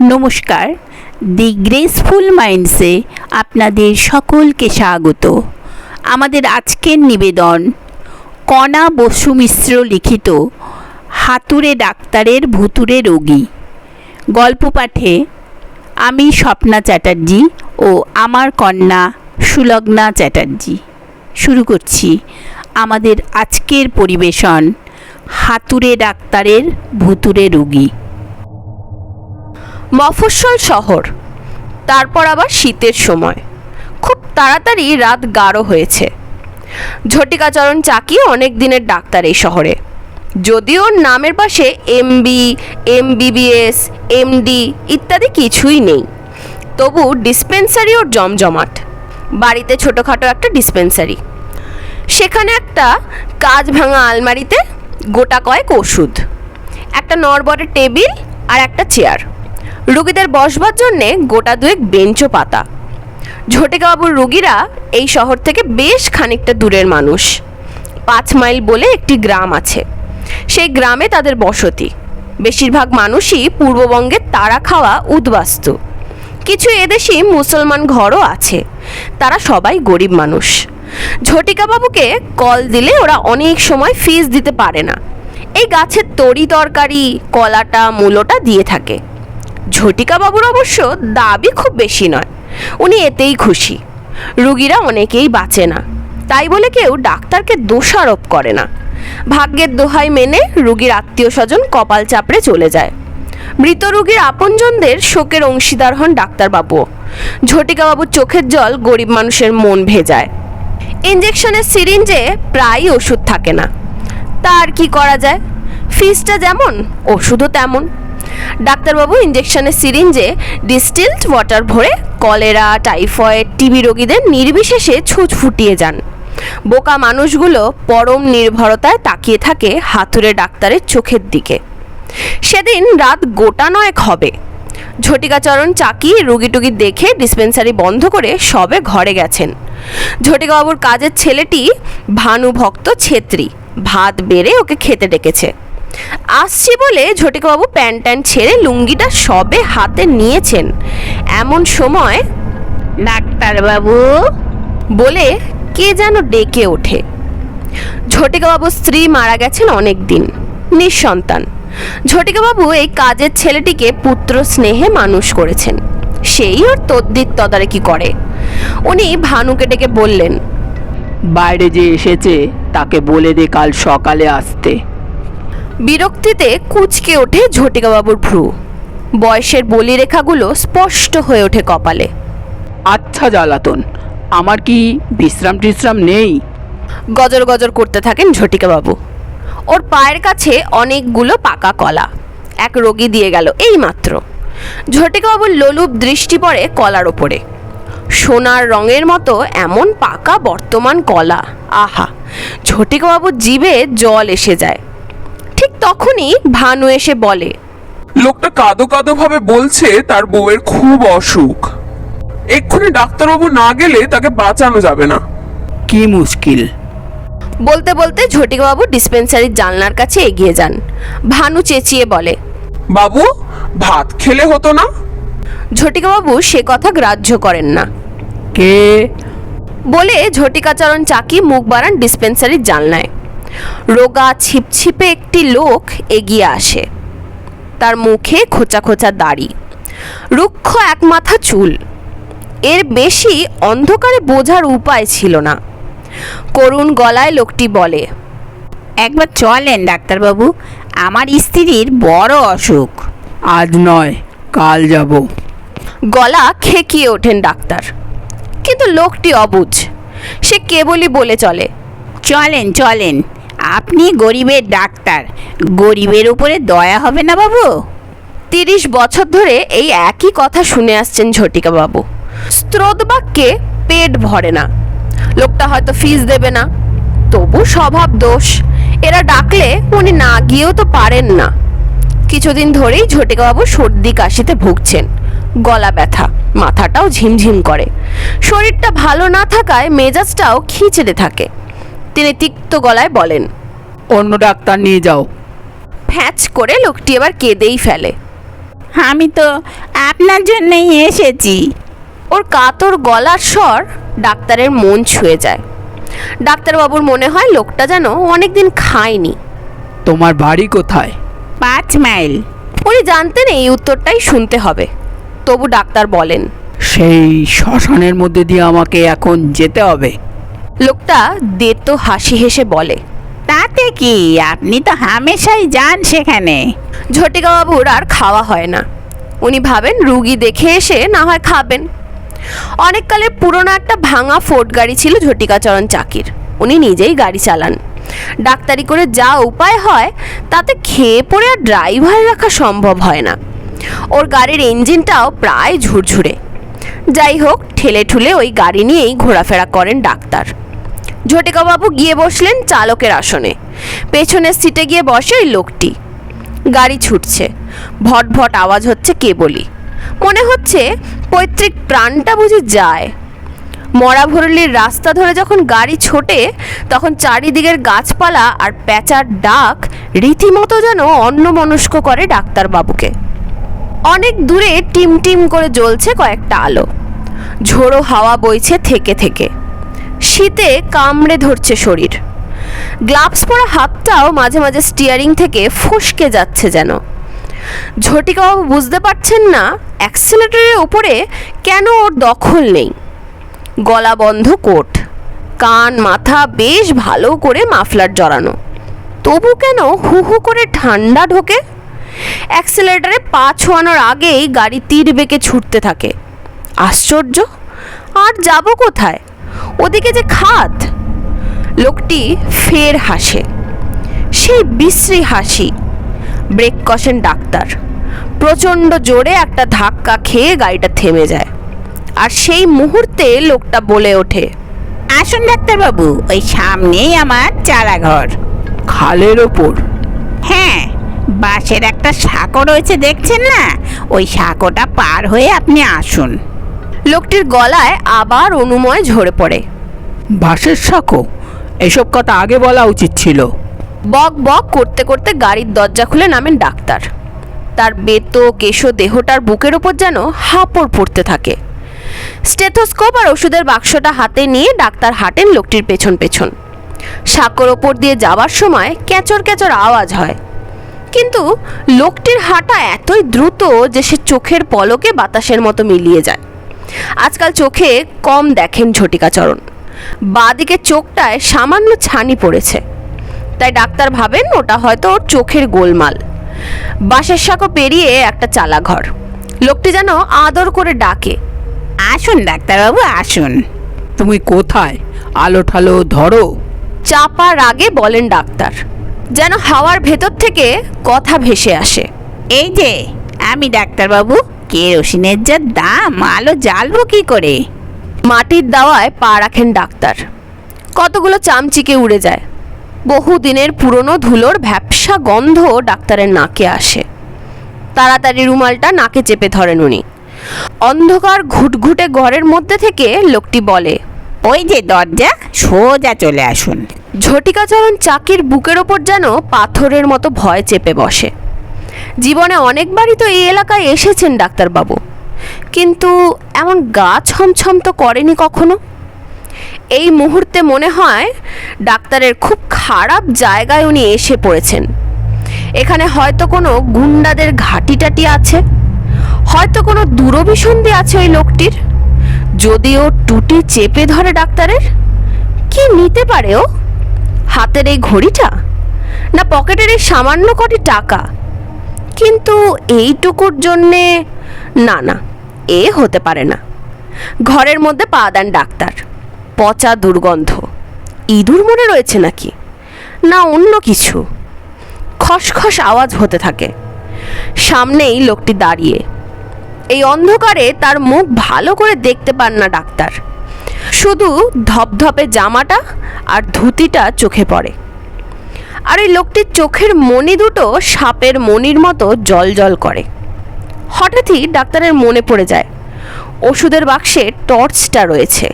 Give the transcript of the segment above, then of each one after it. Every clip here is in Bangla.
নমস্কার। দি গ্রেসফুল মাইন্ডসে আপনাদের সকলকে স্বাগত। আমাদের আজকের নিবেদন, কণা বসু মিশ্র লিখিত, হাতুড়ে ডাক্তারের ভুতুরে রোগী। গল্প পাঠে আমি স্বপ্না চ্যাটার্জি ও আমার কন্যা সুলগ্না চ্যাটার্জি। শুরু করছি আমাদের আজকের পরিবেশন, হাতুড়ে ডাক্তারের ভুতুরে রোগী। মফস্বল শহর। তারপর আবার শীতের সময়। খুব তাড়াতাড়ি রাত গাঢ় হয়েছে। ঝটিকাচরণ চাকি অনেক দিনের ডাক্তার এই শহরে। যদিও নামের পাশে এমবি এমবিবিএস এমডি ইত্যাদি কিছুই নেই। তবু ডিসপেন্সারি ওর জমজমাট। বাড়িতে ছোটোখাটো একটা ডিসপেন্সারি। সেখানে একটা কাজ ভাঙা আলমারিতে গোটা কয়েক ওষুধ। একটা নড়বড়ে টেবিল আর একটা চেয়ার। রুগীদের বসবার জন্যে গোটা দুয়েক বেঞ্চও পাতা। ঝটিকাবাবুর রুগীরা এই শহর থেকে বেশ খানিকটা দূরের মানুষ। পাঁচ মাইল বলে একটি গ্রাম আছে। সেই গ্রামে তাদের বসতি। বেশিরভাগ মানুষই পূর্ববঙ্গের তারা খাওয়া উদ্বাস্তু। কিছু এদেশি মুসলমান ঘরও আছে। তারা সবাই গরিব মানুষ। ঝটিকাবাবুকে কল দিলে ওরা অনেক সময় ফিস দিতে পারে না। এই গাছের তরি তরকারি, কলাটা, মূলোটা দিয়ে থাকে। ঝটিকাবাবুর অবশ্য দাবি খুব বেশি নয়। উনি এতেই খুশি। রুগীরা অনেকেই বাঁচে না। তাই বলে কেউ ডাক্তারকে দোষারোপ করে না। ভাগ্যের দোহাই মেনে রুগীর আত্মীয় স্বজন কপাল চাপড়ে চলে যায়। মৃত রুগীর আপনজনদের শোকের অংশীদার হন ডাক্তারবাবুও। ঝটিকাবাবুর চোখের জল গরিব মানুষের মন ভেজায়। ইঞ্জেকশনের সিরিঞ্জে প্রায়ই ওষুধ থাকে না। তার কি করা যায়? ফিসটা যেমন, ওষুধও তেমন। ডাক্তারবাবু ইঞ্জেকশনের সিরিঞ্জে ডিস্টিলড ওয়াটার ভরে কলেরা টাইফয়েড টিবি রোগীদের নির্বিশেষে ছুঁচ ফুটিয়ে যান। বোকা মানুষগুলো পরম নির্ভরতায় তাকিয়ে থাকে হাতুড়ে ডাক্তারের চোখের দিকে। সেদিন রাত গোটা নয়েক হবে। ঝটিকাচরণ চাকি রুগী টুগি দেখে ডিসপেন্সারি বন্ধ করে সবে ঘরে গেছেন। ঝটিকাবাবুর কাজের ছেলেটি ভানুভক্ত ছেত্রী। ভাত বেড়ে ওকে খেতে ডেকেছে। আসছি বলে ঝটিকাবাবু প্যান্ট ট্যান্ট ছেড়ে লুঙ্গিটা সবে হাতে নিয়েছেন। এমন সময় ডাক্তারবাবু বলে কে যেন ডেকে ওঠে। ঝটিকাবাবুর স্ত্রী মারা গেছেন অনেক দিন নিঃসন্তান। ঝটিকাবাবু এই কাজের ছেলেটিকে পুত্র স্নেহে মানুষ করেছেন। সেই ওর তদ্দির তদারকি করে। উনি ভানুকে ডেকে বললেন, বাইরে যে এসেছে, তাকে বলে দে কাল সকালে আসতে। বিরক্তিতে কুচকে ওঠে ঝটিকাবাবুর ভ্রু। বয়সের বলিরেখাগুলো স্পষ্ট হয়ে ওঠে কপালে। আচ্ছা জ্বালাতন আমার কি বিশ্রাম টিশ্রাম নেই? গজর গজর করতে থাকেন ঝটিকাবাবু। ওর পায়ের কাছে অনেকগুলো পাকা কলা। এক রোগী দিয়ে গেল এই মাত্র ঝটিকাবাবুর লোলুপ দৃষ্টি পড়ে কলার ওপরে। সোনার রঙের মতো এমন পাকা বর্তমান কলা। আহা ঝটিকাবাবুর জিভে জল এসে যায়। তখনই ভানু এসে বলে লোকটা কাঁদো কাদো ভাবে বলছে তার বউয়ের খুব অসুখ। এক্ষুনি ডাক্তারবাবু না গেলে তাকে বাঁচানো যাবে না। কি মুশকিল। বলতে বলতে ঝটিকাবাবু ডিসপেন্সারির জানলার কাছে এগিয়ে যান। ভানু চেঁচিয়ে বলে বাবু ভাত খেলে হতো না? ঝটিকাবাবু সে কথা গ্রাহ্য করেন না। কে? বলে ঝটিকাচরণ চাকি মুখ বাড়ান ডিসপেন্সারির জানলায়। রোগা ছিপছিপে একটি লোক এগিয়ে আসে। তার মুখে খোঁচা খোঁচা দাড়ি। রুক্ষ এক মাথা চুল। এর বেশি অন্ধকারে বোঝার উপায় ছিল না। করুণ গলায় লোকটি বলে একবার চলেন ডাক্তারবাবু। আমার স্ত্রীর বড় অসুখ। আজ নয় কাল যাব। গলা খেকিয়ে ওঠেন ডাক্তার। কিন্তু লোকটি অবুঝ। সে কেবলই বলে চলে চলেন চলেন। আপনি গরিবের ডাক্তার। গরিবের উপরে দয়া হবে না বাবু? তিরিশ বছর ধরে এই একই কথা শুনে আসছেন ঝটিকা বাবু। স্রোত বাক্যে পেট ভরে না। লোকটা হয়তো ফিস দেবে না। তবু স্বভাব দোষ। এরা ডাকলে উনি না গিয়েও তো পারেন না। কিছুদিন ধরেই ঝটিকাবাবু সর্দি কাশিতে ভুগছেন। গলা ব্যথা, মাথাটাও ঝিমঝিম করে। শরীরটা ভালো না থাকায় মেজাজটাও খিচড়ে থাকে। তিনি তিক্ত গলায় বলেন অন্য ডাক্তার নিয়ে যাও। ফ্যাঁচ করে লোকটি এবার কেঁদেই ফেলে। আমি তো আপনার জন্যই এসেছি। ওর কাতর গলার স্বর ডাক্তারের মন ছুঁয়ে যায়। ডাক্তারবাবুর মনে হয় লোকটা যেন অনেকদিন খায়নি। তোমার বাড়ি কোথায়? পাঁচ মাইল। উনি জানতেন এই উত্তরটাই শুনতে হবে। তবু ডাক্তার বলেন সেই শ্মশানের মধ্যে দিয়ে আমাকে এখন যেতে হবে। লোকটা দেতো হাসি হেসে বলে তাতে কি? আপনি তো হামেশাই যান সেখানে। ঝটিকাবাবুর আর খাওয়া হয় না। উনি ভাবেন রুগী দেখে এসে না হয় খাবেন। অনেককালের পুরনো একটা ভাঙা ফোর্ট গাড়ি ছিল ঝটিকাচরণ চাকির। উনি নিজেই গাড়ি চালান। ডাক্তারি করে যা উপায় হয় তাতে খেয়ে পড়ে আর ড্রাইভার রাখা সম্ভব হয় না। ওর গাড়ির ইঞ্জিনটাও প্রায় ঝুরঝুরে। যাই হোক ঠেলে ঠুলে ওই গাড়ি নিয়েই ঘোরাফেরা করেন ডাক্তার। ঝটিকাবাবু গিয়ে বসলেন চালকের আসনে। পেছনের সিটে গিয়ে বসে ওই লোকটি। গাড়ি ছুটছে। ভট ভট আওয়াজ হচ্ছে কেবলই। মনে হচ্ছে পৈতৃক প্রাণটা বুঝি যায়। মরা ভরলির রাস্তা ধরে যখন গাড়ি ছোটে, তখন চারিদিকের গাছপালা আর প্যাঁচার ডাক রীতিমতো যেন অন্যমনস্ক করে ডাক্তারবাবুকে। অনেক দূরে টিম টিম করে জ্বলছে কয়েকটা আলো। ঝোড়ো হাওয়া বইছে থেকে থেকে। শীতে কামড়ে ধরছে শরীর। গ্লাভস পরা হাতটাও মাঝে মাঝে স্টিয়ারিং থেকে ফসকে যাচ্ছে যেন। ঝটিকাবাবু বুঝতে পারছেন না অ্যাক্সেলেটরের উপরে কেন ওর দখল নেই। গলা বন্ধ কোট, কান, মাথা বেশ ভালো করে মাফলার জড়ানো। তবু কেন হু হু করে ঠান্ডা ঢোকে? অ্যাক্সেলেটারে পা ছোঁয়ানোর আগেই গাড়ি তীর বেঁকে ছুটতে থাকে। আশ্চর্য, আর যাব কোথায়? ওদিকে যে খাত লোকটি ফের হাসে। সেই বিশ্রী হাসি। ব্রেক কষেন ডাক্তার। প্রচণ্ড জোরে একটা ধাক্কা খেয়ে গাড়িটা থেমে যায়। আর সেই মুহূর্তে লোকটা বলে ওঠে আসুন ডাক্তারবাবু ওই সামনেই আমার চারাঘর। খালের ওপর? হ্যাঁ বাঁশের একটা সাঁকো রয়েছে দেখছেন না? ওই সাঁকোটা পার হয়ে আপনি আসুন। লোকটির গলায় আবার অনুময় ঝরে পড়ে। বাঁশের সাঁকো এসব কথা আগে বলা উচিত ছিল। বক বক করতে করতে গাড়ির দরজা খুলে নামেন ডাক্তার। তার বেত কেশো দেহটার বুকের ওপর যেন হাঁপড় পড়তে থাকে। স্টেথোস্কোপ আর ওষুধের বাক্সটা হাতে নিয়ে ডাক্তার হাঁটেন লোকটির পেছন পেছন। সাঁকোর ওপর দিয়ে যাওয়ার সময় ক্যাচর ক্যাচর আওয়াজ হয়। কিন্তু লোকটির হাঁটা এতই দ্রুত যে সে চোখের পলকে বাতাসের মতো মিলিয়ে যায়। আজকাল চোখে কম দেখেন ঝটিকাচরণ বাঁদিকে চোখটায় সামান্য ছানি পড়েছে। তাই ডাক্তার ভাবেন ওটা হয়তো ওর চোখের গোলমাল। বাঁশের সাঁকো পেরিয়ে একটা চালাঘর। লোকটি যেন আদর করে ডাকে। আসুন ডাক্তারবাবু আসুন। তুমি কোথায়? আলো ঠালো ধরো। চাপা রাগে বলেন ডাক্তার। যেন হাওয়ার ভেতর থেকে কথা ভেসে আসে। এই যে আমি ডাক্তারবাবু কেরোসিনের যা দাম আলো জ্বালবো কি করে? মাটির দাওয়ায় পা রাখেন ডাক্তার। কতগুলো চামচিকে উড়ে যায়। বহু দিনের পুরনো ধুলোর ভ্যাপসা গন্ধ ডাক্তারের নাকে আসে। তাড়াতাড়ি রুমালটা নাকে চেপে ধরেন উনি। অন্ধকার ঘুটঘুটে ঘরের মধ্যে থেকে লোকটি বলে ওই যে দরজা সোজা চলে আসুন। ঝটিকাচরণ চাকির বুকের ওপর যেন পাথরের মতো ভয় চেপে বসে। জীবনে অনেকবারই তো এই এলাকায় এসেছেন ডাক্তারবাবু। কিন্তু এমন গা ছমছম তো করেনি কখনো? এই মুহূর্তে মনে হয় ডাক্তারের খুব খারাপ জায়গায় উনি এসে পড়েছেন। এখানে হয়তো কোনো গুন্ডাদের ঘাটি টাটি আছে, হয়তো কোনো দূরভিসন্ধি আছে ওই লোকটির। যদিও টুটি চেপে ধরে ডাক্তারের, কি নিতে পারে ও? হাতের এই ঘড়িটা? না পকেটের এই সামান্য কটি টাকা? কিন্তু এইটুকুর জন্যে না না, এ হতে পারে না। ঘরের মধ্যে পা দেন ডাক্তার। পচা দুর্গন্ধ। ইঁদুর মনে রয়েছে নাকি? না, অন্য কিছু। খসখস আওয়াজ হতে থাকে। সামনেই লোকটি দাঁড়িয়ে। এই অন্ধকারে তার মুখ ভালো করে দেখতে পান না ডাক্তার। শুধু ধপধপে জামাটা আর ধুতিটা চোখে পড়ে। আর এই লোকটির চোখের মণি দুটো সাপের মণির মতো জল জল করে। হঠাৎই ডাক্তারের মনে পড়ে যায়, ওষুধের বাক্সে টর্চটা রয়েছে।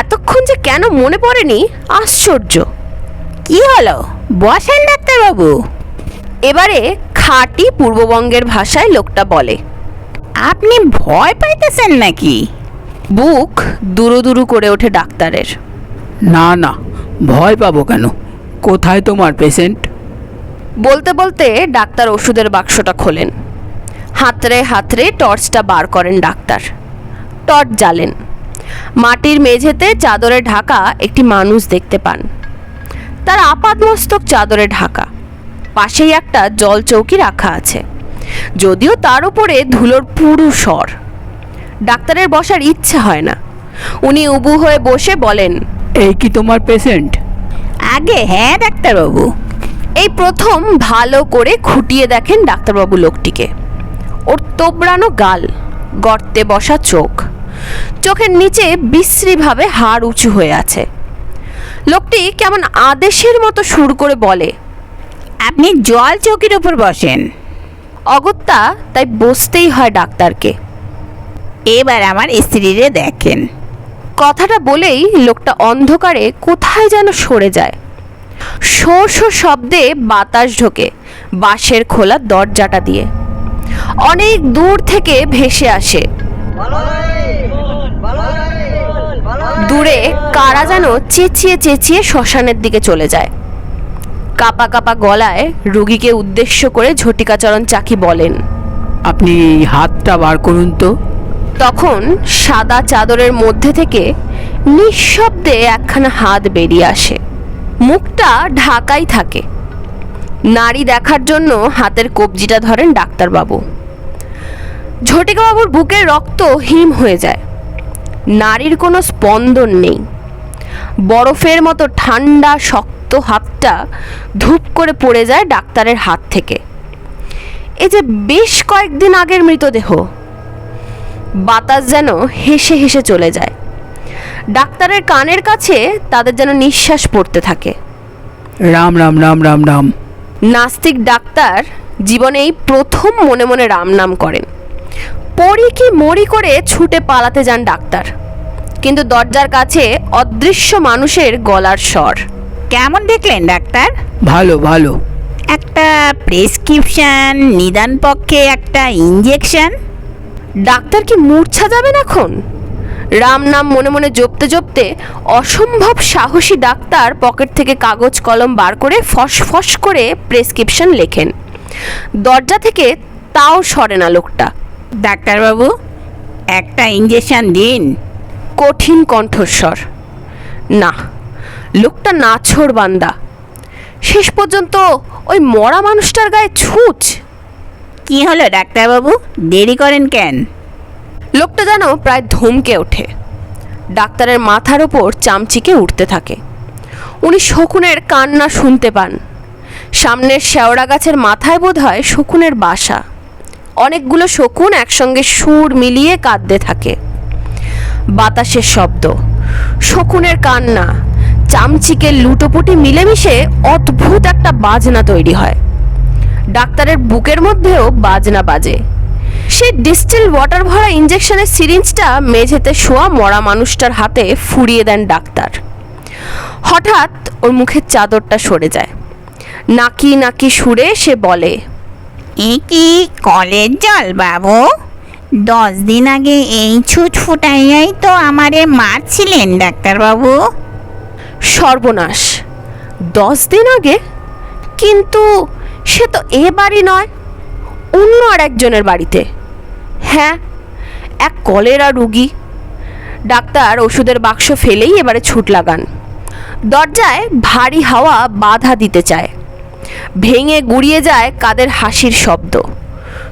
এতক্ষণ যে কেন মনে পড়েনি? আশ্চর্য। কি হলো? বসেন ডাক্তারবাবু। এবারে খাঁটি পূর্ববঙ্গের ভাষায় লোকটা বলে, আপনি ভয় পাইতেছেন নাকি? বুক দুরু দুরু করে ওঠে ডাক্তারের। না না, ভয় পাবো কেন? কোথায় তোমার পেশেন্ট বলতে বলতে ডাক্তার ওষুধের বাক্সটা খোলেন। হাতড়ে হাতড়ে টর্চটা বার করেন ডাক্তার। টর্চ জ্বালেন। মাটির মেঝেতে চাদরে ঢাকা একটি মানুষ দেখতে পান। তার আপাদমস্তক চাদরে ঢাকা। পাশেই একটা জল চৌকি রাখা আছে। যদিও তার উপরে ধুলোর পুরু স্বর। ডাক্তারের বসার ইচ্ছে হয় না। উনি উবু হয়ে বসে বলেন এই কি তোমার পেশেন্ট আগে হ্যাঁ ডাক্তারবাবু। এই প্রথম ভালো করে খুঁটিয়ে দেখেন ডাক্তারবাবু লোকটিকে। ওর তোবড়ানো গাল, গর্তে বসা চোখ। চোখের নিচে বিশ্রীভাবে হাড় উঁচু হয়ে আছে। লোকটি কেমন আদেশের মতো সুর করে বলে, আপনি জল চৌকির উপর বসেন। অগত্যা তাই বসতেই হয় ডাক্তারকে। এবার আমার স্ত্রীরে দেখেন। কথাটা বলেই লোকটা অন্ধকারে কোথায় যেন সরে যায়। শো শো শব্দে বাতাস ঢোকে বাঁশের খোলা দরজাটা দিয়ে। অনেক দূর থেকে ভেসে আসে। দূরে কারা যেন চেঁচিয়ে চেঁচিয়ে শ্মশানের দিকে চলে যায়। কাপা কাপা গলায় রুগীকে উদ্দেশ্য করে ঝটিকাচরণ চাকি বলেন আপনি হাতটা বার করুন তো। তখন সাদা চাদরের মধ্যে থেকে নিঃশব্দে একখানা হাত বেরিয়ে আসে। মুখটা ঢাকাই থাকে। নারী দেখার জন্য হাতের কবজিটা ধরেন ডাক্তারবাবু। ঝটিকাবাবুর বুকের রক্ত হিম হয়ে যায়। নারীর কোনো স্পন্দন নেই। বরফের মতো ঠান্ডা, শক্ত হাতটা ধূপ করে পড়ে যায় ডাক্তারের হাত থেকে। এ যে বেশ কয়েকদিন আগের মৃতদেহ। বাতাস যেন হেসে হেসে চলে যায়। ডাক্তারের কানের কাছে তাদের যেন নিঃশ্বাস পড়তে থাকে। রাম রাম রাম রাম রাম। নাস্তিক ডাক্তার জীবনে এই প্রথম মনে মনে রাম নাম করেন। পড়ি কি মরি করে ছুটে পালাতে যান ডাক্তার। কিন্তু দরজার কাছে অদৃশ্য মানুষের গলার স্বর। কেমন দেখলেন ডাক্তার? ভালো ভালো। একটা প্রেসক্রিপশন নিদান পক্ষে একটা ইঞ্জেকশন ডাক্তার কি মূর্ছা যাবেন এখন? রাম নাম মনে মনে জপতে জপতে অসম্ভব সাহসী ডাক্তার পকেট থেকে কাগজ কলম বার করে ফস ফস করে প্রেসক্রিপশন লেখেন। দরজা থেকে তাও সরে না লোকটা। ডাক্তারবাবু একটা ইঞ্জেকশন দিন। কঠিন কণ্ঠস্বর। না লোকটা নাছড় বান্দা। শেষ পর্যন্ত ওই মরা মানুষটার গায়ে ছুঁচ। কি হলো ডাক্তারবাবু দেরি করেন কেন? লোকটা যেন প্রায় ধমকে ওঠে। ডাক্তারের মাথার ওপর চামচিকে উঠতে থাকে। উনি শকুনের কান্না শুনতে পান। সামনের শেওড়া গাছের মাথায় বোধ হয় শকুনের বাসা। অনেকগুলো শকুন একসঙ্গে সুর মিলিয়ে কাঁদতে থাকে। বাতাসের শব্দ, শকুনের কান্না, চামচিকে লুটোপুটি মিলেমিশে অদ্ভুত একটা বাজনা তৈরি হয়। ডাক্তারের বুকের মধ্যেও বাজনা বাজে। সে ডিস্টিল ওয়াটার ভরা ইঞ্জেকশনের সিরিঞ্জটা মেঝেতে শোয়া মরা মানুষটার হাতে ফুরিয়ে দেন ডাক্তার। হঠাৎ ওর মুখের চাদরটা সরে যায়। নাকি নাকি সুরে সে বলে এ কি কলের জল বাবু? দশ দিন আগে এই ছুট ফুটাইয়াই তো আমারে মারছিলেন ডাক্তারবাবু সর্বনাশ। দশ দিন আগে? কিন্তু সে তো এ বাড়ি নয় অন্য আর একজনের বাড়িতে। হ্যাঁ এক কলেরা রুগী। ডাক্তার ওষুধের বাক্স ফেলেই এবারে ছুট লাগান। দরজায় ভারী হাওয়া বাধা দিতে চায়। ভেঙে গুড়িয়ে যায় কাদের হাসির শব্দ।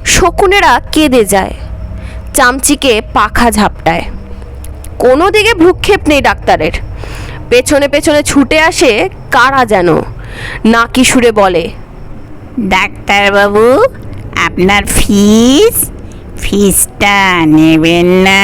শকুনেরা কেঁদে যায়। চামচিকে পাখা ঝাপটায়। কোনো দিকে ভ্রুক্ষেপ নেই ডাক্তারের। পেছনে পেছনে ছুটে আসে কারা যেন। নাকি সুরে বলে, ডাক্তারবাবু, আপনার ফিস ফিসটা নেবেন না